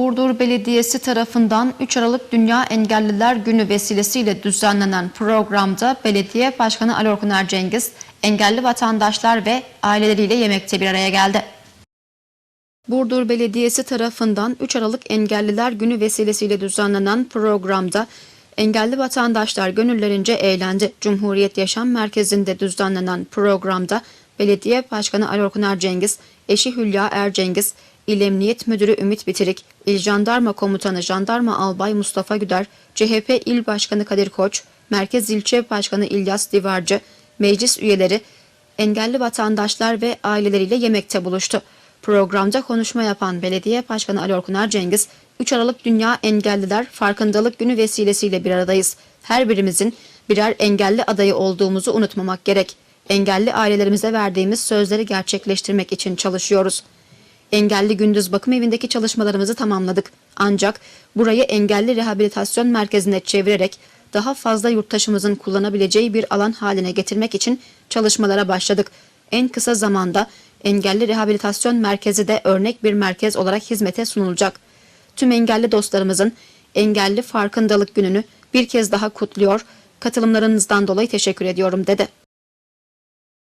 Burdur Belediyesi tarafından 3 Aralık Dünya Engelliler Günü vesilesiyle düzenlenen programda Belediye Başkanı Ali Orkun Ercengiz, engelli vatandaşlar ve aileleriyle yemekte bir araya geldi. Burdur Belediyesi tarafından 3 Aralık Engelliler Günü vesilesiyle düzenlenen programda engelli vatandaşlar gönüllerince eğlendi. Cumhuriyet Yaşam Merkezi'nde düzenlenen programda Belediye Başkanı Ali Orkun Ercengiz, eşi Hülya Ercengiz, İl Emniyet Müdürü Ümit Bitirik, İl Jandarma Komutanı Jandarma Albay Mustafa Güder, CHP İl Başkanı Kadir Koç, Merkez İlçe Başkanı İlyas Divarcı, meclis üyeleri, engelli vatandaşlar ve aileleriyle yemekte buluştu. Programda konuşma yapan Belediye Başkanı Ali Orkun Ercengiz, 3 Aralık Dünya Engelliler Farkındalık Günü vesilesiyle bir aradayız. Her birimizin birer engelli adayı olduğumuzu unutmamak gerek. Engelli ailelerimize verdiğimiz sözleri gerçekleştirmek için çalışıyoruz. Engelli Gündüz Bakım Evi'ndeki çalışmalarımızı tamamladık. Ancak burayı engelli rehabilitasyon merkezine çevirerek daha fazla yurttaşımızın kullanabileceği bir alan haline getirmek için çalışmalara başladık. En kısa zamanda engelli rehabilitasyon merkezi de örnek bir merkez olarak hizmete sunulacak. Tüm engelli dostlarımızın engelli farkındalık gününü bir kez daha kutluyor, katılımlarınızdan dolayı teşekkür ediyorum dedi.